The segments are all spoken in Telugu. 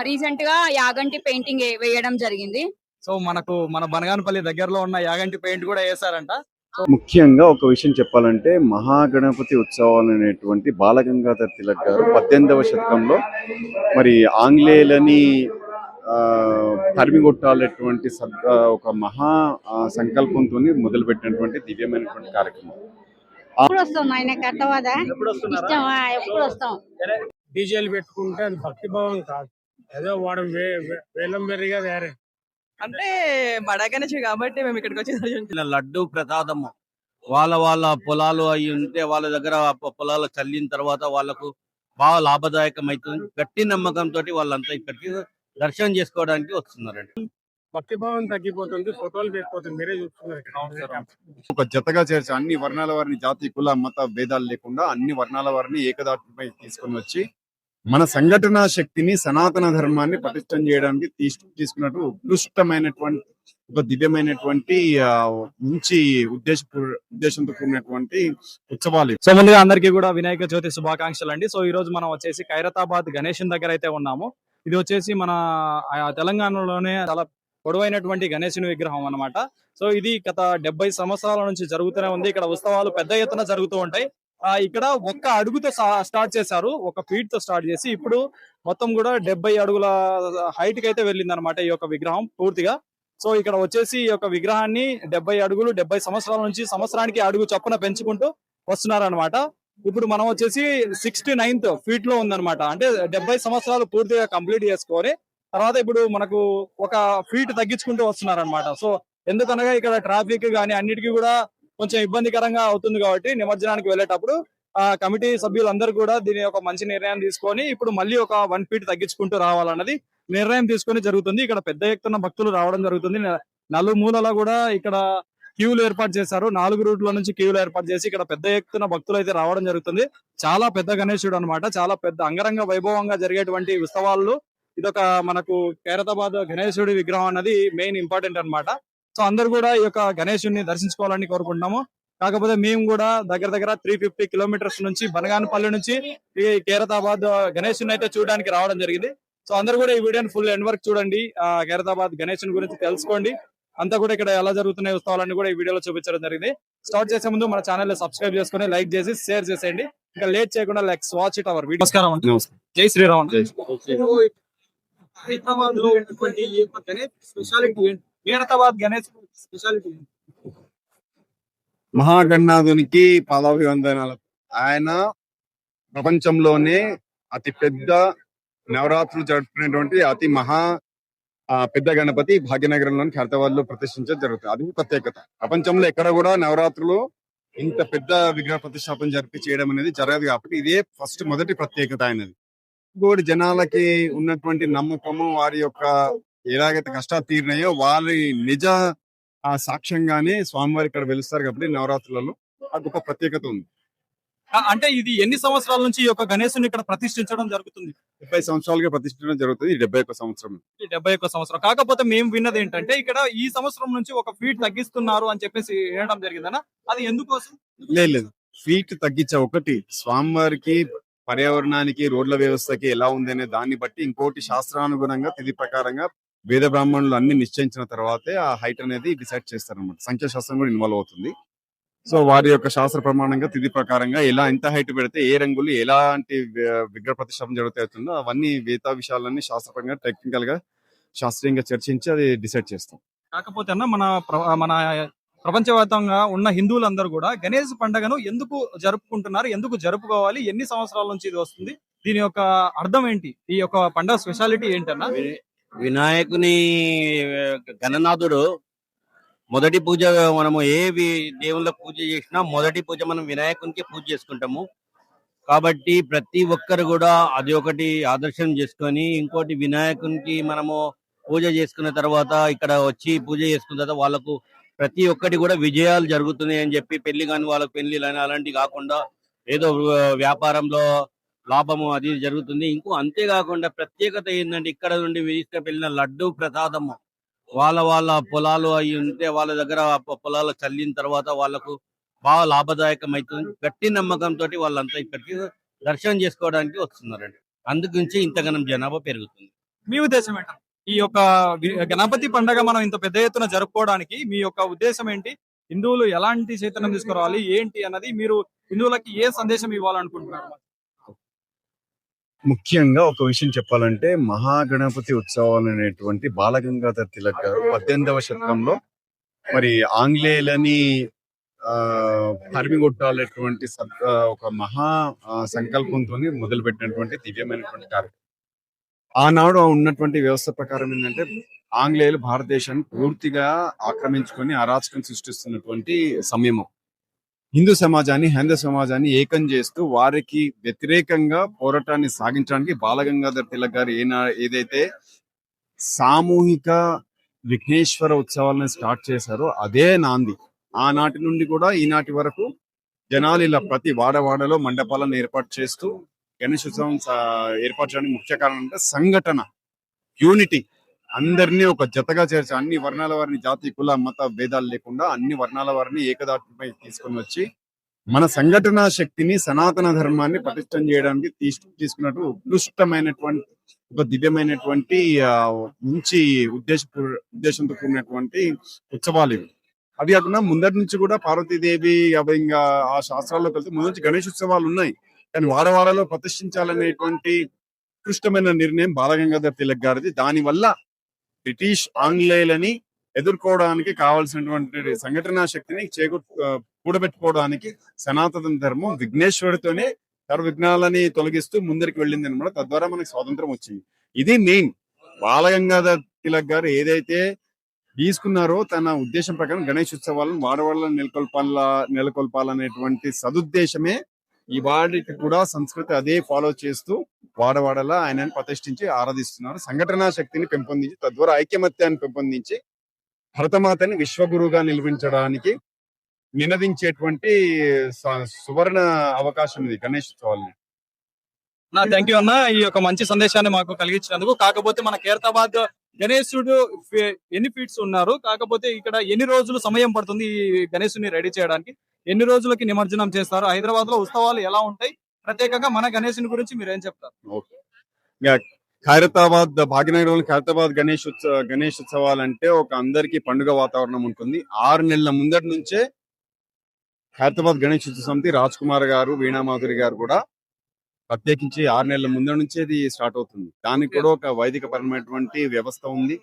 రీసెంట్గా యాగంటి పెయింటింగ్ వేయడం జరిగింది. సో మనకు మన బనగానపల్లి దగ్గరలో ఉన్న యాగంటి పెయింట్ కూడా వేసారంట ముఖ్యంగా ఒక విషయం చెప్పాలంటే మహాగణపతి ఉత్సవాలు అనేటువంటి బాలగంగాధర్ తిలక్ గారు పద్దెనిమిదవ శతకంలో మరి ఆంగ్లేయులని సద్- ఆ, ఒక మహా సంకల్పంతో మొదలుపెట్టినటువంటి దివ్యమైనటువంటి కార్యక్రమం. ఎప్పుడు వస్తాం ఎప్పుడు డీజేలు పెట్టుకుంటే అది భక్తిభావం కాదు. ఏదో వాడు వేలం వెర్రిగా వేరే అంటే బడాగనేసి కాబట్టి మేము ఇక్కడికి వచ్చి దర్శనం చిన్న లడ్డు ప్రసాదము. వాళ్ళ వాళ్ళ పొలాలు అయి ఉంటే వాళ్ళ దగ్గర పొలాలు చల్లిన తర్వాత వాళ్ళకు బాగా లాభదాయకం అవుతుంది గట్టి నమ్మకంతో వాళ్ళంతా ఇక్కడికి దర్శనం చేసుకోవడానికి వస్తున్నారండి. భక్తిభావం తగ్గిపోతుంది ఫోటోలు పెట్టిపోతుంది మీరే చూస్తున్నారు. ఒక జతగా చేర్చి అన్ని వర్ణాల వారిని జాతి కుల మత భేదాలు లేకుండా అన్ని వర్ణాల వారిని ఏకదాటిపై తీసుకొని వచ్చి మన సంఘటన శక్తిని సనాతన ధర్మాన్ని పటిష్టం చేయడానికి తీసు తీసుకున్నట్టు ఉత్కృష్టమైనటువంటి ఒక దివ్యమైనటువంటి ఆ, మంచి ఉద్దేశ ఉద్దేశంతో కూడినటువంటి ఉత్సవాలు సో ముందుగా అందరికీ కూడా వినాయక చవితి శుభాకాంక్షలు అండి. సో ఈ రోజు మనం వచ్చేసి ఖైరతాబాద్ గణేషన్ దగ్గర అయితే ఉన్నాము. ఇది వచ్చేసి మన ఆ, తెలంగాణలోనే చాలా పొడవైనటువంటి గణేశుని విగ్రహం అన్నమాట. సో ఇది గత డెబ్బై సంవత్సరాల నుంచి జరుగుతూనే ఉంది. ఇక్కడ ఉత్సవాలు పెద్ద ఎత్తున జరుగుతూ ఉంటాయి. ఇక్కడ ఒక్క అడుగుతో స్టార్ట్ చేశారు. ఒక ఫీట్తో స్టార్ట్ చేసి ఇప్పుడు మొత్తం కూడా డెబ్బై అడుగుల హైట్కి అయితే వెళ్ళింది అనమాట ఈ యొక్క విగ్రహం పూర్తిగా. సో ఇక్కడ వచ్చేసి ఈ యొక్క విగ్రహాన్ని డెబ్బై అడుగులు డెబ్బై సంవత్సరాల నుంచి సంవత్సరానికి అడుగు చొప్పున పెంచుకుంటూ వస్తున్నారన్నమాట. ఇప్పుడు మనం వచ్చేసి సిక్స్టీ నైన్త్ ఫీట్లో ఉందన్నమాట. అంటే డెబ్బై సంవత్సరాలు పూర్తిగా కంప్లీట్ చేసుకొని తర్వాత ఇప్పుడు మనకు ఒక ఫీట్ తగ్గించుకుంటూ వస్తున్నారన్నమాట. సో ఎందుకనగా ఇక్కడ ట్రాఫిక్ గానీ అన్నిటికీ కూడా కొంచెం ఇబ్బందికరంగా అవుతుంది కాబట్టి నిమజ్జనానికి వెళ్ళేటప్పుడు ఆ కమిటీ సభ్యులందరూ కూడా దీని ఒక మంచి నిర్ణయం తీసుకొని ఇప్పుడు మళ్ళీ ఒక వన్ ఫీట్ తగ్గించుకుంటూ రావాలన్నది నిర్ణయం తీసుకొని జరుగుతుంది. ఇక్కడ పెద్ద ఎత్తున భక్తులు రావడం జరుగుతుంది. న- నలుమూలలా కూడా ఇక్కడ క్యూలు ఏర్పాటు చేశారు. నాలుగు రూట్ల నుంచి క్యూలు ఏర్పాటు చేసి ఇక్కడ పెద్ద ఎత్తున భక్తులు అయితే రావడం జరుగుతుంది. చాలా పెద్ద గణేశుడు అన్నమాట. చాలా పెద్ద అంగరంగ వైభవంగా జరిగేటువంటి ఉత్సవాల్లో ఇదొక మనకు ఖైరతాబాద్ గణేశుడి విగ్రహం అన్నది మెయిన్ ఇంపార్టెంట్ అన్నమాట. సో అందరు కూడా ఈ యొక్క గణేశుడిని దర్శించుకోవాలని కోరుకుంటున్నాము. కాకపోతే మేము కూడా దగ్గర దగ్గర త్రీ ఫిఫ్టీ కిలోమీటర్స్ నుంచి బనగానపల్లి నుంచి ఈ ఖైరతాబాద్ గణేశుని అయితే చూడడానికి రావడం జరిగింది. సో అందరు కూడా ఈ వీడియోని ఫుల్ ఎండ్ వరకు చూడండి. ఆ ఖైరతాబాద్ గణేశుని గురించి తెలుసుకోండి. అంతా కూడా ఇక్కడ ఎలా జరుగుతున్నాయి ఉత్సవాలన్నీ కూడా ఈ వీడియోలో చూపించడం జరిగింది. స్టార్ట్ చేసే ముందు మన ఛానల్ సబ్స్క్రైబ్ చేసుకొని లైక్ చేసి షేర్ చేసేయండి. ఇంకా లేట్ చేయకుండా likes watch it our video నమస్కారం. జై శ్రీరామ్ జై హైదరాబాద్లో స్పెషాలిటీ ఏంటి గణేష్ స్పెషాలిటీ. ఏంటి మహాగణనాథునికి వందనాలు ఆయన ప్రపంచంలోనే అతి పెద్ద నవరాత్రులు జరుపుకునేటువంటి అతి మహా పెద్ద గణపతి భాగ్యనగరంలోని ఖైరతాబాద్లో ప్రతిష్ఠించడం జరుగుతుంది. అది ప్రత్యేకత. ప్రపంచంలో ఎక్కడ కూడా నవరాత్రులు ఇంత పెద్ద విగ్రహ ప్రతిష్టాపన జరిపి చేయడం అనేది జరగదు కాబట్టి ఇదే ఫస్ట్ మొదటి ప్రత్యేకత ఆయనది. ఇంకోటి జనాలకి ఉన్నటువంటి నమ్మకము వారి యొక్క ఎలాగైతే కష్టాలు తీరినాయో వారి నిజ ఆ సాక్ష్యంగానే స్వామివారి ఇక్కడ వెలుస్తారు కాబట్టి నవరాత్రులలో ఆ గొప్ప ప్రత్యేకత ఉంది. అంటే ఇది ఎన్ని సంవత్సరాల నుంచి ఈ యొక్క గణేశుని ఇక్కడ ప్రతిష్ఠించడం జరుగుతుంది? డెబ్బై సంవత్సరాలుగా ప్రతిష్ఠించడం జరుగుతుంది. డెబ్బై ఒక్క సంవత్సరం. డెబ్బై ఒక్క సంవత్సరం. కాకపోతే మేము విన్నది ఏంటంటే ఇక్కడ ఈ సంవత్సరం నుంచి ఒక ఫీట్ తగ్గిస్తున్నారు అని చెప్పేసి వినడం జరిగిందన్న అది ఎందుకోసం? లేదు లేదు. ఫీట్ తగ్గించే ఒకటి స్వామివారికి పర్యావరణానికి రోడ్ల వ్యవస్థకి ఎలా ఉంది అనే దాన్ని బట్టి ఇంకోటి శాస్త్రానుగుణంగా తిథి ప్రకారంగా వేద బ్రాహ్మణులు అన్ని నిశ్చయించిన తర్వాతే ఆ హైట్ అనేది డిసైడ్ చేస్తారన్నమాట. సంఖ్యాశాస్త్రం కూడా ఇన్వాల్వ్ అవుతుంది. సో వారి యొక్క శాస్త్ర ప్రమాణంగా తిథి ప్రకారంగా ఎలా ఎంత హైట్ పెడితే ఏ రంగులు ఎలాంటి విగ్రహ ప్రతిష్టాపన జరుగుతుందో అవన్నీ వేద విషయాలన్నీ శాస్త్రపరంగా టెక్నికల్గా శాస్త్రీయంగా చర్చించి అది డిసైడ్ చేస్తాం. కాకపోతే అన్న మన ప్ర- మన ప్రపంచవ్యాప్తంగా ఉన్న హిందువులందరూ కూడా గణేష్ పండుగను ఎందుకు జరుపుకుంటున్నారు ఎందుకు జరుపుకోవాలి ఎన్ని సంవత్సరాల నుంచి ఇది వస్తుంది దీని యొక్క అర్థం ఏంటి? ఈ యొక్క పండుగ స్పెషాలిటీ ఏంటన్నా వినాయకుని గణనాథుడు మొదటి పూజ మనము ఏ వి- దేవుళ్ళ పూజ చేసినా మొదటి పూజ మనం వినాయకునికి పూజ చేసుకుంటాము. కాబట్టి ప్రతి ఒక్కరు కూడా అది ఒకటి ఆదర్శం చేసుకొని ఇంకోటి వినాయకునికి మనము పూజ చేసుకున్న తర్వాత ఇక్కడ వచ్చి పూజ చేసుకున్న తర్వాత వాళ్ళకు ప్రతి ఒక్కటి కూడా విజయాలు జరుగుతున్నాయి అని చెప్పి పెళ్ళి కాని వాళ్ళకి పెళ్ళి అని అలాంటివి కాకుండా ఏదో వ్యాపారంలో లాభము అది ఇది జరుగుతుంది. ఇంకో అంతేకాకుండా ప్రత్యేకత ఏంటంటే ఇక్కడ నుండి వెళ్ళిన లడ్డు ప్రసాదము. వాళ్ళ వాళ్ళ పొలాలు అయి ఉంటే వాళ్ళ దగ్గర పొలాలు చల్లిన తర్వాత వాళ్ళకు బాగా లాభదాయకం అవుతుంది గట్టి నమ్మకంతో వాళ్ళంతా ఇక్కడికి దర్శనం చేసుకోవడానికి వస్తున్నారండి. అందుగురించి ఇంతగానం జనాభా పెరుగుతుంది. మీ ఉద్దేశం ఏంటి? ఈ యొక్క గణపతి పండగ మనం ఇంత పెద్ద ఎత్తున జరుపుకోవడానికి మీ యొక్క ఉద్దేశం ఏంటి? హిందువులు ఎలాంటి చైతన్యం తీసుకురావాలి? ఏంటి అన్నది మీరు హిందువులకి ఏ సందేశం ఇవ్వాలనుకుంటున్నారు? ముఖ్యంగా ఒక విషయం చెప్పాలంటే మహాగణపతి ఉత్సవాలు అనేటువంటి బాలగంగాధర్ తిలక్ గారు పద్దెనిమిదవ శతకంలో మరి ఆంగ్లేయులని ఆ ఒక మహా సంకల్పంతో మొదలుపెట్టినటువంటి దివ్యమైనటువంటి కార్యక్రమం ఆనాడు ఉన్నటువంటి వ్యవస్థ ప్రకారం ఏంటంటే ఆంగ్లేయులు భారతదేశాన్ని పూర్తిగా ఆక్రమించుకొని అరాచకం సృష్టిస్తున్నటువంటి సమయము. హిందూ సమాజాన్ని హైందవ సమాజాన్ని ఏకం చేస్తూ వారికి వ్యతిరేకంగా పోరాటాన్ని సాగించడానికి బాలగంగాధర్ తిలక్ గారు ఏనా ఏదైతే సామూహిక విఘ్నేశ్వర ఉత్సవాలను స్టార్ట్ చేశారో అదే నాంది. ఆనాటి నుండి కూడా ఈనాటి వరకు జనాలు ఇలా ప్రతి వాడవాడలో మండపాలను ఏర్పాటు చేస్తూ గణేశోత్సవం ఉత్సవం ఏర్పాటు చేయడానికి ముఖ్య కారణం అంటే సంఘటన యూనిటీ. అందరినీ ఒక జతగా చేర్చి అన్ని వర్ణాల వారిని జాతి కుల మత భేదాలు లేకుండా అన్ని వర్ణాల వారిని ఏకదాటిపై తీసుకొని వచ్చి మన సంఘటన శక్తిని సనాతన ధర్మాన్ని పటిష్టం చేయడానికి తీసుకున్నట్టు ఉత్కృష్టమైనటువంటి ఒక దివ్యమైనటువంటి ఆ, మంచి ఉద్దేశ ఉద్దేశంతో కూడినటువంటి ఉత్సవాలు ఇవి. అవి కాకుండా ముందటి నుంచి కూడా పార్వతీదేవి అవి ఇంకా ఆ శాస్త్రాల్లోకి వెళ్తే ముందు నుంచి గణేష్ ఉత్సవాలు ఉన్నాయి. కానీ వాడవాడలో ప్రతిష్ఠించాలనేటువంటి ఉత్కృష్టమైన నిర్ణయం బాలగంగాధర్ తిలక్ గారిది. దాని వల్ల బ్రిటిష్ ఆంగ్లేయులని ఎదుర్కోవడానికి కావాల్సినటువంటి సంఘటనా శక్తిని చేకూ కూడబెట్టుకోవడానికి సనాతన ధర్మం విఘ్నేశ్వరుడితోనే సర్వ విఘ్నాలని తొలగిస్తూ ముందరికి వెళ్ళింది అనమాట తద్వారా మనకి స్వాతంత్రం వచ్చింది. ఇది మెయిన్. బాలగంగాధర్ తిలక్ గారు ఏదైతే తీసుకున్నారో తన ఉద్దేశం ప్రకారం గణేష్ ఉత్సవాలను వాడవాళ్ళని నెలకొల్పాల నెలకొల్పాలనేటువంటి సదుద్దేశమే ఈ వాడికి కూడా సంస్కృతి అదే ఫాలో చేస్తూ వాడవాడలా ఆయనను ప్రతిష్ఠించి ఆరాధిస్తున్నారు. సంఘటనా శక్తిని పెంపొందించి తద్వారా ఐక్యమత్యాన్ని పెంపొందించి భరతమాతని విశ్వగురుగా నిలిపించడానికి నినదించేటువంటి సువర్ణ అవకాశం ఇది గణేష్ ఉత్సవాలని. నా థ్యాంక్ యూ అన్న. ఈ యొక్క మంచి సందేశాన్ని మాకు కలిగించినందుకు. కాకపోతే మన ఖైరతాబాద్ గణేశుడు ఎన్ని ఫీట్స్ ఉన్నారు? కాకపోతే ఇక్కడ ఎన్ని రోజులు సమయం పడుతుంది ఈ గణేశుని రెడీ చేయడానికి? ఎన్ని రోజులకి నిమజ్జనం చేస్తారు? హైదరాబాద్లో ఉత్సవాలు ఎలా ఉంటాయి? ప్రత్యేకంగా మన గణేశుని గురించి మీరు ఏం చెప్తారు? ఖైరతాబాద్ భాగ్యనగరంలో ఖైరతాబాద్ గణేష్ ఉత్సవ గణేష్ ఉత్సవాలు అంటే ఒక అందరికి పండుగ వాతావరణం ఉంటుంది. ఆరు నెలల ముందటి నుంచే ఖైరతాబాద్ గణేష్ ఉత్సవ సమితి రాజ్ కుమార్ గారు వీణామాధురి గారు కూడా ప్రత్యేకించి ఆరు నెలల ముందర నుంచే ఇది స్టార్ట్ అవుతుంది. దానికి కూడా ఒక వైదిక పరమైనటువంటి వ్యవస్థ ఉంది.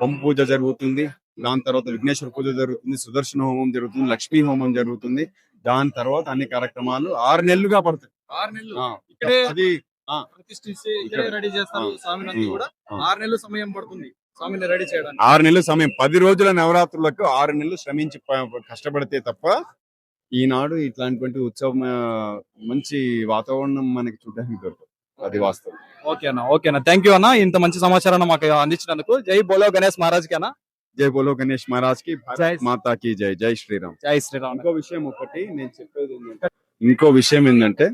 పంపు పూజ జరుగుతుంది. దాని తర్వాత విఘ్నేశ్వర పూజ జరుగుతుంది. సుదర్శన హోమం జరుగుతుంది. లక్ష్మీ హోమం జరుగుతుంది. దాని తర్వాత అన్ని కార్యక్రమాలు ఆరు నెలలుగా పడతాయి. ఆరు నెలలు. ఇక్కడే అది ప్రతిష్ఠించి ఇక్కడే రెడీ చేస్తారు ఆ. స్వామిని కూడా. ఆరు నెలలు సమయం పడుతుంది స్వామిని రెడీ చేయడానికి. ఆరు నెలల సమయం. పది రోజుల నవరాత్రులకు ఆరు నెలలు శ్రమించి కష్టపడితే తప్ప ఈనాడు ఇట్లాంటి ఉత్సవం మంచి వాతావరణం మనకి చూడడానికి దొరకదు. అది వాస్తవం. ఓకే అన్న ఓకే అన్న. థ్యాంక్ యూ అన్న. ఇంత మంచి సమాచారాన్ని మాకు అందించినందుకు. జై బోలో గణేష్ మహారాజ్కి అన్న. జై బోలో గణేష్ మహారాజ్కి జై మాతా కి జై. జై శ్రీరామ్. జై శ్రీరామ్ ఇంకో విషయం ఒకటి నేను చెప్పేది ఏంటంటే ఇంకో విషయం ఏంటంటే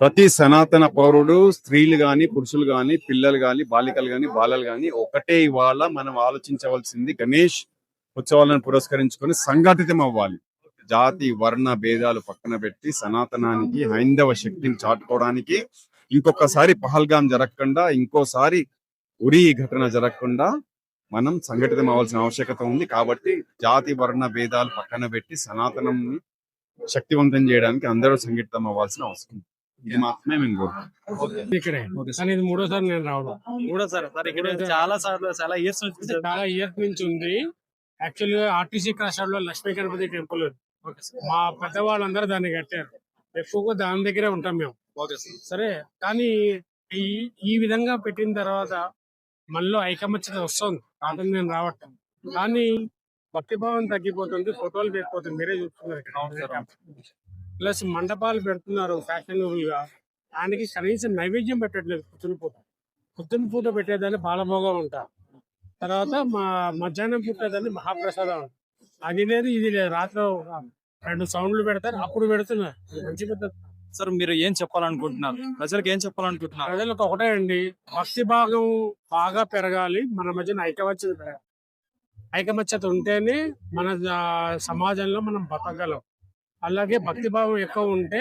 ప్రతి సనాతన పౌరుడు స్త్రీలు గాని పురుషులు గాని పిల్లలు గాని బాలికలు గాని బాలలు గాని ఒకటే ఇవాళ మనం ఆలోచించవలసింది గణేష్ ఉత్సవాలను పురస్కరించుకొని సంఘటితం అవ్వాలి. జాతి వర్ణ భేదాలు పక్కన పెట్టి సనాతనానికి హైందవ శక్తిని చాటుకోవడానికి ఇంకొకసారి పహల్గాం జరగకుండా ఇంకోసారి ఉరి ఘటన జరగకుండా మనం సంఘటితం అవ్వాల్సిన ఆవశ్యకత ఉంది. కాబట్టి జాతి వర్ణ భేదాలు పక్కన పెట్టి సనాతనం శక్తివంతం చేయడానికి అందరూ సంఘటితం అవ్వాల్సిన అవసరం ఇది మాత్రమే మేము ఇక్కడే. మూడోసారి నేను రావడం. కూడా సార్ సార్ ఇక్కడ చాలా సార్లు చాలా ఇయర్స్ నుంచి చాలా ఇయర్స్ నుంచి ఉంది. యాక్చువల్గా ఆర్టీసీ క్రాస్ రోడ్లో లక్ష్మీ గణపతి టెంపుల్. మా పెద్దవాళ్ళందరూ దాన్ని కట్టారు. ఎక్కువగా దాని దగ్గరే ఉంటాం మేము. Okay sir. సరే కానీ ఈ ఈ విధంగా పెట్టిన తర్వాత మనలో ఐకమత్యత వస్తుంది. కాదని నేను రావటం. కానీ భక్తిభావం తగ్గిపోతుంది ఫోటోలు పెట్టిపోతుంది మీరే చూస్తున్నారు ఇక్కడ. ప్లస్ మండపాలు పెడుతున్నారు ఫ్యాషనబుల్గా దానికి కనీసం నైవేద్యం పెట్టట్లేదు కుతుని పూట. కుతుని పూట పెట్టేదాన్ని బాలభోగం ఉంటారు తర్వాత మా మధ్యాహ్నం పుట్టేదాన్ని మహాప్రసాదం. అది లేదు ఇది లేదు. రాత్రి రెండు సౌండ్లు పెడతారు అప్పుడు పెడుతున్నారు. మంచి పద్ధతి సార్ మీరు ఏం చెప్పాలనుకుంటున్నారు? ప్రజలకు ఏం చెప్పాలనుకుంటున్నారు? ప్రజలకు ఒకటే అండి భక్తి భాగం బాగా పెరగాలి. మన మధ్యన ఐకమత్యత పెరగాలి ఐకమత్యత ఉంటేనే మన సమాజంలో మనం బతకగలం. అలాగే భక్తి భావం ఎక్కువ ఉంటే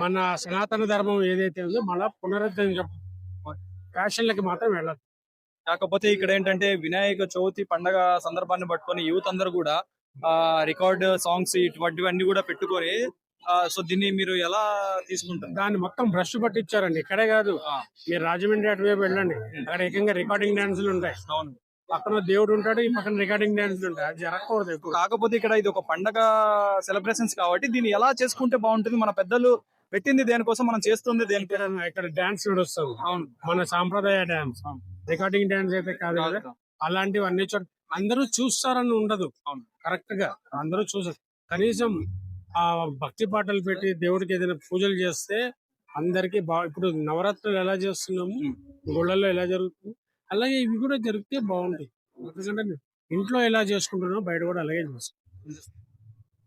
మన సనాతన ధర్మం ఏదైతే ఉందో మన పునరుద్ధరించ ఫ్యాషన్లకి మాత్రం వెళ్ళదు. కాకపోతే ఇక్కడ ఏంటంటే వినాయక చవితి పండగ సందర్భాన్ని పట్టుకొని యూత్ అందరూ కూడా ఆ రికార్డ్ సాంగ్స్ ఇటువంటివన్నీ కూడా పెట్టుకొని సో దీన్ని మీరు ఎలా తీసుకుంటారు? దాన్ని మొత్తం బ్రష్ పట్టించారండి. ఇక్కడే కాదు. మీరు రాజమండ్రి అటువైపు వెళ్ళండి. అక్కడ ఏకంగా రికార్డింగ్ డాన్సులు ఉంటాయి. అవును. పక్కన దేవుడు ఉంటాడు ఈ పక్కన రికార్డింగ్ డాన్సులు ఉంటాయి అది జరగకూడదు ఎక్కువ. కాకపోతే ఇక్కడ ఇది ఒక పండగ సెలబ్రేషన్స్ కాబట్టి దీన్ని ఎలా చేసుకుంటే బాగుంటుంది? మన పెద్దలు పెట్టింది దేనికోసం మనం చేస్తుంది దేనికి ఇక్కడ డాన్స్ నడుస్తుంది అవును. మన సాంప్రదాయ డాన్స్ రికార్డింగ్ డాన్స్ అయితే కాదు కదా. అలాంటివి అన్ని చోట అందరూ చూస్తారని ఉండదు. అవును. కరెక్ట్గా. అందరూ చూసారు కనీసం ఆ భక్తి పాటలు పెట్టి దేవుడికి ఏదైనా పూజలు చేస్తే అందరికి బా ఇప్పుడు నవరాత్రులు ఎలా చేస్తున్నాము? గుళ్ళల్లో ఎలా జరుగుతుంది? అలాగే ఇవి కూడా జరిగితే బాగుంటాయి. ఎందుకంటే ఇంట్లో ఎలా చేసుకుంటున్నామో బయట కూడా అలాగే చేసుకుంటాం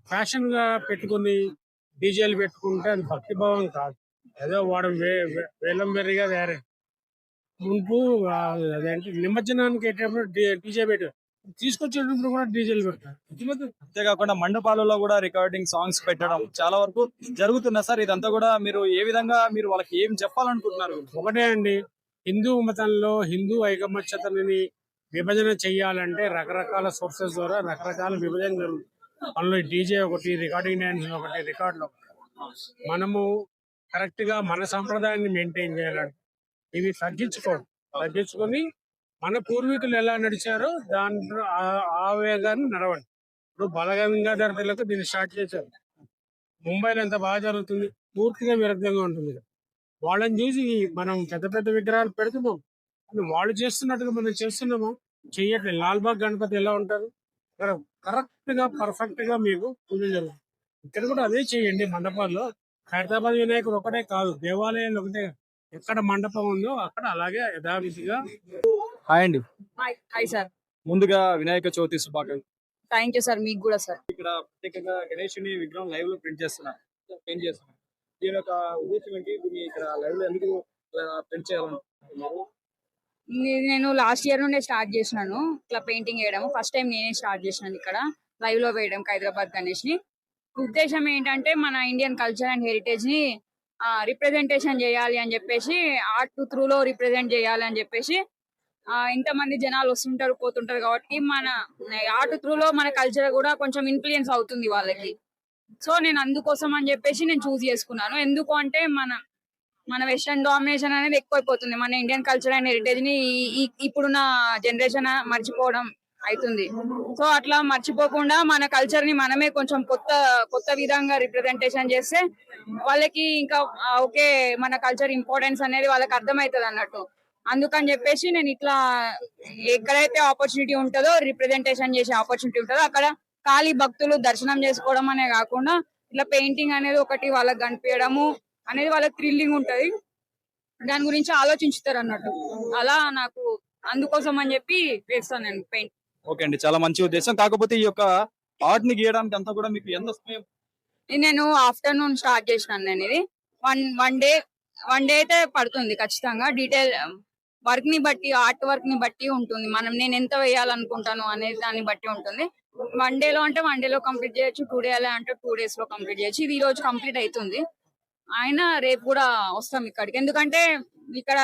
ఫ్యాషన్గా పెట్టుకుని డీజేలు పెట్టుకుంటే అది భక్తి భావం కాదు. ఏదో వాడు వే- వేలం వెర్రిగా వేరే ముందు ఆ, అదేంటి నిమజ్జనానికి వెళ్ళేటప్పుడు డీజే పెట్టారు తీసుకొచ్చేటప్పుడు కూడా డీజేలు పెట్టారు అంతేకాకుండా మండపాలలో కూడా రికార్డింగ్ సాంగ్స్ పెట్టడం చాలా వరకు జరుగుతున్నా సార్. ఇదంతా కూడా మీరు ఏ విధంగా మీరు వాళ్ళకి ఏం చెప్పాలనుకుంటున్నారు? ఒకటే అండి. హిందూ మతంలో హిందూ ఐకమత్యతని విభజన చెయ్యాలంటే రకరకాల సోర్సెస్ ద్వారా రకరకాల విభజన జరుగుతుంది. అందులో డీజే ఒకటి రికార్డింగ్ డ్యాన్స్ ఒకటి రికార్డులు మనము కరెక్ట్గా మన సంప్రదాయాన్ని మెయింటైన్ చేయాలంటే ఇవి తగ్గించుకోండి తగ్గించుకొని మన పూర్వీకులు ఎలా నడిచారో దాంట్లో ఆ- వేగాన్ని నడవండి. ఇప్పుడు బలగంగాధర తిలక్ దీన్ని స్టార్ట్ చేశారు. ముంబైలో ఎంత బాగా జరుగుతుంది? పూర్తిగా విరుద్ధంగా ఉంటుంది. వాళ్ళని చూసి మనం పెద్ద పెద్ద విగ్రహాలు పెడుతున్నాం. వాళ్ళు చేస్తున్నట్టుగా మనం చేస్తున్నాము? చెయ్యట్లేదు. లాల్బాగ్ గణపతి ఎలా ఉంటారు? కరెక్ట్గా పర్ఫెక్ట్గా మీకు పూజలు జరుగుతుంది ఇక్కడ కూడా అదే చేయండి మండపాల్లో హైదరాబాద్ వినాయకుడు ఒకటే కాదు దేవాలయాలు ఒకటే. ఎక్కడ మండపం ఉందో అక్కడ అలాగే యథావిధిగా. హాయ్ అండి. Hi sir. ముందుగా వినాయక చవితి శుభాకాంక్షలు. థ్యాంక్ యూ సార్ మీకు కూడా సార్. ఇక్కడ ప్రత్యేకంగా గణేషుని విగ్రహం లైవ్లో ప్రింట్ చేస్తున్నారు ప్రింట్ చేస్తున్నారు? దీని యొక్క ఉద్దేశం ఏంటి? దీన్ని ఇక్కడ లైవ్లో ఎందుకు ప్రింట్ చేయాలనుకుంటున్నారు నేను లాస్ట్ ఇయర్ నుండే స్టార్ట్ చేసినాను. ఇట్లా పెయింటింగ్ వేయడం ఫస్ట్ టైం నేనే స్టార్ట్ చేసినాను ఇక్కడ. లైవ్లో వేయడం హైదరాబాద్ గణేష్ని ఉద్దేశం ఏంటంటే మన ఇండియన్ కల్చర్ అండ్ హెరిటేజ్ని రిప్రజెంటేషన్ చేయాలి అని చెప్పేసి ఆర్ట్ త్రూ లో రిప్రజెంట్ చేయాలి అని చెప్పేసి ఇంతమంది జనాలు వస్తుంటారు పోతుంటారు కాబట్టి మన ఆర్ట్ త్రూ లో మన కల్చర్ కూడా కొంచెం ఇన్ఫ్లుయెన్స్ అవుతుంది వాళ్ళకి. సో నేను అందుకోసం అని చెప్పేసి నేను చూస్ చేసుకున్నాను. ఎందుకు అంటే మన మన వెస్టర్న్ డామినేషన్ అనేది ఎక్కువైపోతుంది. మన ఇండియన్ కల్చర్ అండ్ హెరిటేజ్ని ఇప్పుడున్న జనరేషన్ మర్చిపోవడం అవుతుంది సో అట్లా మర్చిపోకుండా మన కల్చర్ని మనమే కొంచెం కొత్త కొత్త విధంగా రిప్రజెంటేషన్ చేస్తే వాళ్ళకి ఇంకా ఓకే మన కల్చర్ ఇంపార్టెన్స్ అనేది వాళ్ళకి అర్థమవుతుంది అన్నట్టు. అందుకని చెప్పేసి నేను ఇట్లా ఎక్కడైతే ఆపర్చునిటీ ఉంటుందో రిప్రజెంటేషన్ చేసే ఆపర్చునిటీ ఉంటుందో అక్కడ ఖాళీ భక్తులు దర్శనం చేసుకోవడం అనే కాకుండా ఇట్లా పెయింటింగ్ అనేది ఒకటి వాళ్ళకి కనిపించడము అనేది వాళ్ళకి థ్రిల్లింగ్ ఉంటది. దాని గురించి ఆలోచించుతారు అన్నట్టు. అలా నాకు అందుకోసం అని చెప్పి వేస్తాను నేను పెయింట్. ఓకే అండి చాలా మంచి ఉద్దేశం. కాకపోతే ఈ యొక్క ఆర్ట్ని గీయడానికి అంతా కూడా మీకు ఎంత సమయం? నేను ఆఫ్టర్నూన్ స్టార్ట్ చేసినాను నేను ఇది. One one day one day అయితే పడుతుంది ఖచ్చితంగా. డీటెయిల్ వర్క్ని బట్టి ఆర్ట్ వర్క్ని బట్టి ఉంటుంది. మనం నేను ఎంత వేయాలనుకుంటాను అనేది దాన్ని బట్టి ఉంటుంది. వన్ డే లో అంటే వన్ డే లో కంప్లీట్ చేయొచ్చు టూ డే అంటే టూ డేస్లో కంప్లీట్ చేయొచ్చు. ఇది ఈ రోజు కంప్లీట్ అవుతుంది ఆయన రేపు కూడా వస్తాం ఇక్కడికి. ఎందుకంటే ఇక్కడ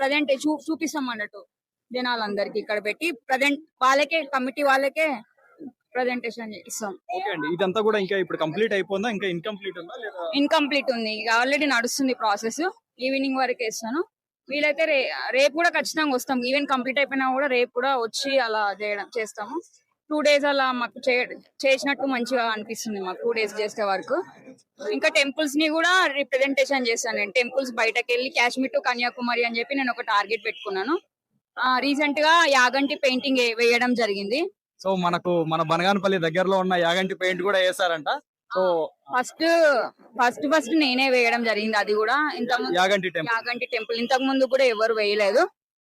ప్రజెంట్ చూ చూపిస్తాం అన్నట్టు జనాలందరికి ఇక్కడ పెట్టి. ప్రజెంట్ వాళ్ళకే కమిటీ వాళ్ళకే ప్రజెంటేషన్ ఇస్తాం ఓకే అండి. ఇదంతా కూడా ఇంకా ఇప్పుడు కంప్లీట్ అయిపోయిందా? ఇంకా ఇన్కంప్లీట్ ఉందా ఇన్కంప్లీట్ ఉంది. ఆల్రెడీ నడుస్తుంది ప్రాసెస్ ఈవినింగ్ వరకు వేస్తాను వీలైతే రే రేపు కూడా ఖచ్చితంగా వస్తాం. ఈవెన్ కంప్లీట్ అయిపోయినా కూడా రేపు కూడా వచ్చి అలా చేయడం చేస్తాము. టూ డేస్ అలా మాకు చేసినట్టు మంచిగా అనిపిస్తుంది మాకు. టూ డేస్ చేసే వరకు. ఇంకా టెంపుల్స్ని కూడా రిప్రజెంటేషన్ చేస్తాను నేను. టెంపుల్స్ బయటకు వెళ్ళి కాశ్మీర్ టు కన్యాకుమారి అని చెప్పి నేను ఒక టార్గెట్ పెట్టుకున్నాను. రీసెంట్గా యాగంటి పెయింటింగ్ వేయడం జరిగింది. సో మనకు మన బనగానపల్లి దగ్గరలో ఉన్న యాగంటి పెయింట్ కూడా వేసారంట సో ఫస్ట్ ఫస్ట్ ఫస్ట్ నేనే వేయడం జరిగింది అది కూడా. ఇంత యాగంటి టెంపుల్ యాగంటి టెంపుల్ ఇంతకు ముందు కూడా ఎవరు వేయలేదు.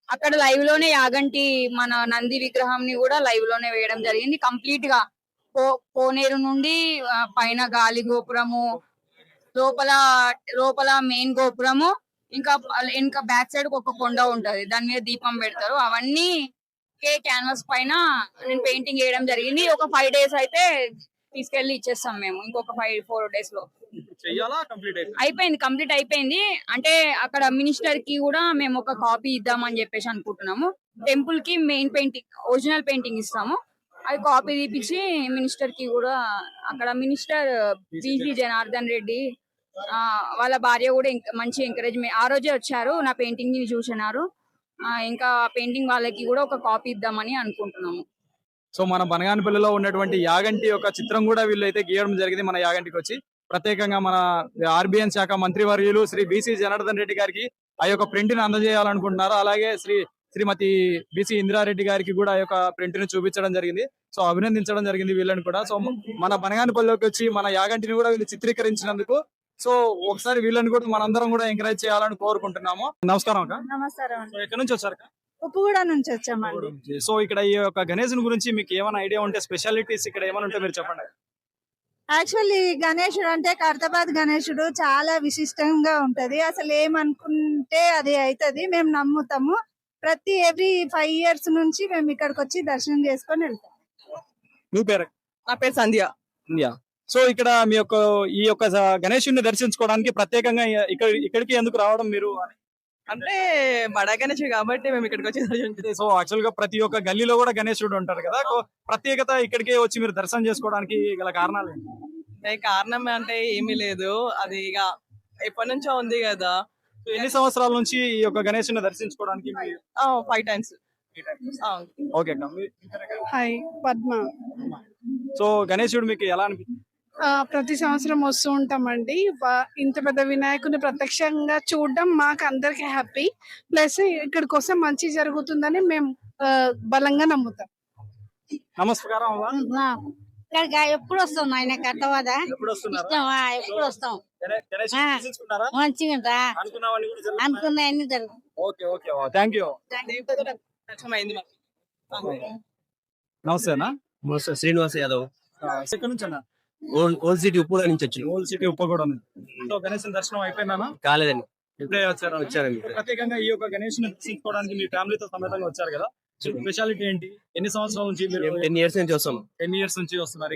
అక్కడ లైవ్లోనే యాగంటి మన నంది విగ్రహం ని కూడా లైవ్లోనే వేయడం జరిగింది. కంప్లీట్గా పో కోనేరు నుండి పైన గాలి గోపురము లోపల లోపల మెయిన్ గోపురము ఇంకా ఇంకా బ్యాక్ సైడ్ ఒక కొండ ఉంటది. దాని మీద దీపం పెడతారు. అవన్నీ కే క్యాన్వాస్ పైన నేను పెయింటింగ్ వేయడం జరిగింది. ఒక ఫైవ్ డేస్ అయితే తీసుకెళ్ళి ఇచ్చేస్తాం మేము. ఇంకొక ఫైవ్ ఫోర్ డేస్లో. అయిపోయింది? అయిపోయింది కంప్లీట్ అయిపోయింది. అంటే అక్కడ మినిస్టర్కి కూడా మేము ఒక కాపీ ఇద్దామని చెప్పేసి అనుకుంటున్నాము. టెంపుల్కి మెయిన్ పెయింటింగ్ ఒరిజినల్ పెయింటింగ్ ఇస్తాము. అది కాపీ తీపిచ్చి మినిస్టర్కి కూడా అక్కడ మినిస్టర్ బిజి జనార్దన్ రెడ్డి ఆ వాళ్ళ భార్య కూడా మంచి ఎంకరేజ్మెంట్ ఆ రోజే వచ్చారు నా పెయింటింగ్ని చూసినారు. ఆ, ఇంకా పెయింటింగ్ వాళ్ళకి కూడా ఒక కాపీ ఇద్దామని అనుకుంటున్నాము. సో మన బనగానపల్లిలో ఉన్నటువంటి యాగంటి యొక్క చిత్రం కూడా వీళ్ళు అయితే గీయడం జరిగింది మన యాగంటికి వచ్చి ప్రత్యేకంగా మన ఆర్బిఎన్ శాఖ మంత్రివర్యులు శ్రీ బీసీ జనార్దన్ రెడ్డి గారికి ఆ యొక్క ప్రింట్ని అందజేయాలనుకుంటున్నారు. అలాగే శ్రీ శ్రీమతి బీసీ ఇందిరారెడ్డి గారికి కూడా ఆ యొక్క ప్రింట్ని చూపించడం జరిగింది. సో అభినందించడం జరిగింది వీళ్ళని కూడా. సో మన బనగానపల్లిలోకి వచ్చి మన యాగంటిని కూడా వీళ్ళు చిత్రీకరించినందుకు. సో ఒకసారి వీళ్ళని కూడా మనందరం కూడా ఎంకరేజ్ చేయాలని కోరుకుంటున్నాము. నమస్కారం అక్క. నమస్కారం ఎక్కడి నుంచి వచ్చారు? ఉప్పుగూడ నుంచి వచ్చామండి. సో ఇక్కడ ఈ యొక్క గణేశుని గురించి మీకు ఏమైనా ఐడియా ఉంటే స్పెషాలిటీస్ ఇక్కడ ఏమైనా ఉంటే మీరు చెప్పండి. యాక్చువల్లీ గణేశుడు అంటే కర్తబాద్ గణేశుడు చాలా విశిష్టంగా ఉంటది. అసలు ఏమనుకుంటే అది అవుతుంది మేము నమ్ముతాము. ప్రతి ఎవ్రీ ఫైవ్ ఇయర్స్ నుంచి మేము ఇక్కడికి వచ్చి దర్శనం చేసుకొని వెళ్తాం. మీ పేరు? నా పేరు సంధ్య. ఇండియా సో ఇక్కడ మీ యొక్క ఈ యొక్క గణేశుని దర్శించుకోవడానికి ప్రత్యేకంగా ఇక్కడ ఇక్కడికి ఎందుకు రావడం మీరు అంటే బడా గణేష్ కాబట్టి మేము ఇక్కడికి వచ్చి. సో యాక్చువల్గా ప్రతి ఒక్క గల్లీలో కూడా గణేశుడు ఉంటారు కదా. ప్రత్యేకత ఇక్కడికే వచ్చి మీరు దర్శనం చేసుకోవడానికి గల కారణాలు ఏంటి? అంటే కారణం అంటే ఏమీ లేదు. అది ఇక ఎప్పటి నుంచో ఉంది కదా. సో ఎన్ని సంవత్సరాల నుంచి ఈ యొక్క గణేశుని దర్శించుకోవడానికి five times okay hi Padma. So గణేశుడు మీకు ఎలా అనిపించింది ప్రతి సంవత్సరం వస్తూ ఉంటామండి. ఇంత పెద్ద వినాయకుని ప్రత్యక్షంగా చూడడం మాకు అందరికి హ్యాపీ ప్లస్ ఇక్కడికి వస్తే మంచి జరుగుతుందని మేము బలంగా నమ్ముతాం. నమస్కారం ఎప్పుడు వస్తాం ఆయన కట్టవాద? ఎప్పుడు వస్తున్నారు? ఇష్టమా? ఎప్పుడు వస్తాం మంచిగా అనుకున్నవన్నీ కూడా జరుగుతున్నాయా? అనుకున్నాయన్ని జరుగుతాం ఓకే ఓకే థ్యాంక్ యూ దర్శనం అయింది మాకు. నమస్తే అన్న. శ్రీనివాస్ యాదవ్. ఎక్కడి నుంచి అన్న ఓల్డ్ సిటీ ఉప్పుల నుంచి వచ్చిన. Old city Uppuguda so Ganesham దర్శనం అయిపోయిందన్నా? కాలేదండి. ఇప్పుడే వచ్చారు? వచ్చారండి ప్రత్యేకంగా ఈ యొక్క గణేష్ దర్శించుకోవడానికి మీ ఫ్యామిలీతో సమేతంగా వచ్చారు కదా? స్పెషాలిటీ ఏంటి? ఎన్ని సంవత్సరాల నుంచి మీరు టెన్ ఇయర్స్ నుంచి వస్తాం? టెన్ ఇయర్స్ నుంచి వస్తున్నారు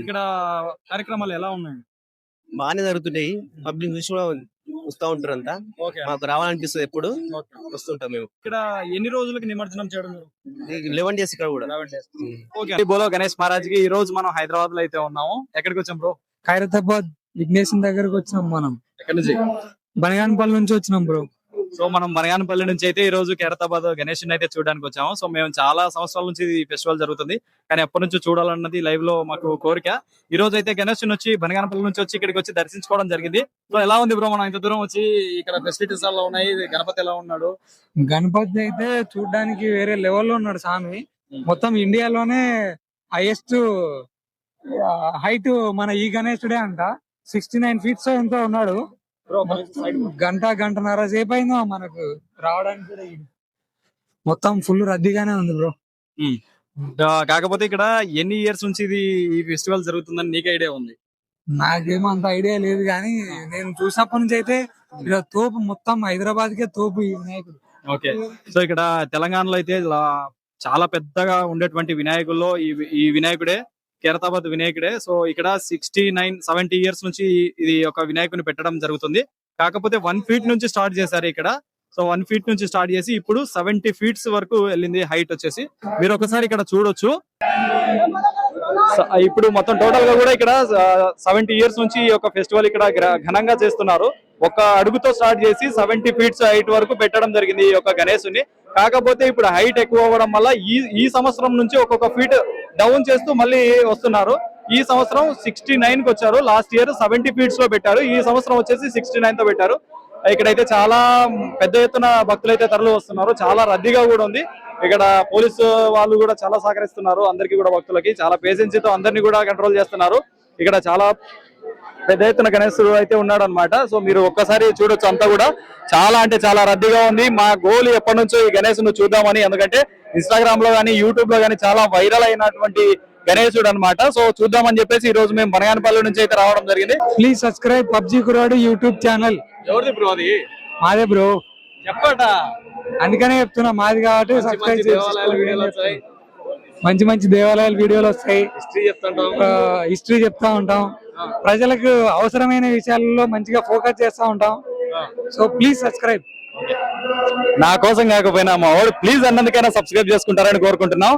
ఇక్కడ? కార్యక్రమాలు ఎలా ఉన్నాయి? బాగానే జరుగుతుంటాయి పబ్లిక్ చూసి కూడా వస్తూ ఉంటారు అంతా మాకు రావాలనిపిస్తుంది ఎప్పుడు. వస్తుంటాం మేము. ఇక్కడ ఎన్ని రోజులకి నిమజ్జనం చేయడం? లెవెన్ డేస్ ఇక్కడ కూడా. 11 days. ఉమ్. ఓకే. బోలో గణేష్ మహారాజ్కి ఈ రోజు మనం హైదరాబాద్లో అయితే ఉన్నాము. ఎక్కడికి వచ్చాం బ్రో? ఖైరతాబాద్ విఘ్నేశం దగ్గరకు వచ్చినాం మనం. ఎక్కడి నుంచి? బనగానపల్లి నుంచి వచ్చినాం బ్రో. సో మనం బనగానపల్లి నుంచి అయితే ఈ రోజు కేరతాబాద్ గణేష్ అయితే చూడడానికి వచ్చాము. సో మేము చాలా సంవత్సరాల నుంచి ఈ ఫెస్టివల్ జరుగుతుంది. కానీ ఎప్పటి నుంచో చూడాలన్నది లైవ్లో మాకు కోరిక. ఈ రోజు అయితే గణేష్ వచ్చి బనగానపల్లి నుంచి వచ్చి ఇక్కడికి వచ్చి దర్శించుకోవడం జరిగింది. సో ఎలా ఉంది బ్రో? మనం ఇంత దూరం వచ్చి ఇక్కడ ఫెసిలిటీస్ ఎలా ఉన్నాయి? గణపతి ఎలా ఉన్నాడు? గణపతి అయితే చూడడానికి వేరే లెవెల్లో ఉన్నాడు స్వామి. మొత్తం ఇండియాలోనే హైయెస్ట్ హైట్ మన ఈ గణేశుడే అంట. సిక్స్టీ నైన్ ఫీట్స్ ఎంతో ఉన్నాడు. గంట గంటన్నర సేపు అయిందో మనకు. రావడానికి కూడా. మొత్తం ఫుల్ రద్దీగానే ఉంది బ్రో కాకపోతే ఇక్కడ ఎన్ని ఇయర్స్ నుంచి ఇది ఈ ఫెస్టివల్ జరుగుతుందని నీకు ఐడియా ఉంది? నాకేమో అంత ఐడియా లేదు కానీ నేను చూసినప్పటి నుంచి అయితే ఇక్కడ తోపు మొత్తం హైదరాబాద్ కే తోపు ఈ వినాయకుడు. ఓకే. సో ఇక్కడ తెలంగాణలో అయితే చాలా పెద్దగా ఉండేటువంటి వినాయకుల్లో ఈ వినాయకుడే కేరతాబాద్ వినాయకుడే. సో ఇక్కడ సిక్స్టీ నైన్ సెవెంటీ ఇయర్స్ నుంచి ఇది ఒక వినాయకుని పెట్టడం జరుగుతుంది. కాకపోతే వన్ ఫీట్ నుంచి స్టార్ట్ చేశారు ఇక్కడ. సో వన్ ఫీట్ నుంచి స్టార్ట్ చేసి ఇప్పుడు సెవెంటీ ఫీట్స్ వరకు వెళ్ళింది హైట్ వచ్చేసి. మీరు ఒకసారి ఇక్కడ చూడొచ్చు. ఇప్పుడు మొత్తం టోటల్గా కూడా ఇక్కడ సెవెంటీ ఇయర్స్ నుంచి ఈ యొక్క ఫెస్టివల్ ఇక్కడ ఘనంగా చేస్తున్నారు. ఒక అడుగుతో స్టార్ట్ చేసి సెవెంటీ ఫీట్స్ హైట్ వరకు పెట్టడం జరిగింది ఈ యొక్క గణేశుని కాకపోతే ఇప్పుడు హైట్ ఎక్కువ అవ్వడం వల్ల ఈ ఈ సంవత్సరం నుంచి ఒక్కొక్క ఫీట్ డౌన్ చేస్తూ మళ్ళీ వస్తున్నారు. ఈ సంవత్సరం సిక్స్టీ నైన్కి వచ్చారు. లాస్ట్ ఇయర్ సెవెంటీ ఫీట్స్లో పెట్టారు. ఈ సంవత్సరం వచ్చేసి సిక్స్టీ నైన్తో పెట్టారు. ఇక్కడైతే చాలా పెద్ద ఎత్తున భక్తులు అయితే తరలి వస్తున్నారు. చాలా రద్దీగా కూడా ఉంది. ఇక్కడ పోలీసు వాళ్ళు కూడా చాలా సహకరిస్తున్నారు. అందరికీ కూడా భక్తులకి. చాలా పేషెన్సీతో అందరినీ కూడా కంట్రోల్ చేస్తున్నారు. ఇక్కడ చాలా పెద్ద ఎత్తున గణేశుడు అయితే ఉన్నాడు అనమాట సో మీరు ఒక్కసారి చూడొచ్చు అంతా కూడా. చాలా అంటే చాలా రద్దీగా ఉంది. మా గోల్ ఎప్పటి నుంచో ఈ గణేశుని చూద్దామని ఎందుకంటే ఇన్స్టాగ్రామ్లో కానీ యూట్యూబ్లో కానీ చాలా వైరల్ అయినటువంటి గణేశుడు అన్నమాట. సో చూద్దామని చెప్పేసి ఈ రోజు మేము బనగానపల్లి నుంచి అయితే రావడం జరిగింది. ప్లీజ్ సబ్స్క్రైబ్ పబ్జి కురాడు యూట్యూబ్ ఛానల్. ఎవరిది బ్రో అది? మాదే బ్రో. చెప్పట. అందుకనే చెప్తున్నా మాది కాబట్టి సబ్స్క్రైబ్ మంచి మంచి దేవాలయాల వీడియోలు వస్తాయి. హిస్టరీ చెప్తా ఉంటాం. ప్రజలకు అవసరమైన విషయాలలో మంచిగా ఫోకస్ చేస్తూ ఉంటాం. So please subscribe. నా కోసం కాకపోయినా మా వాడు ప్లీజ్ అన్నందుకైనా సబ్స్క్రైబ్ చేసుకుంటారని కోరుకుంటున్నాం.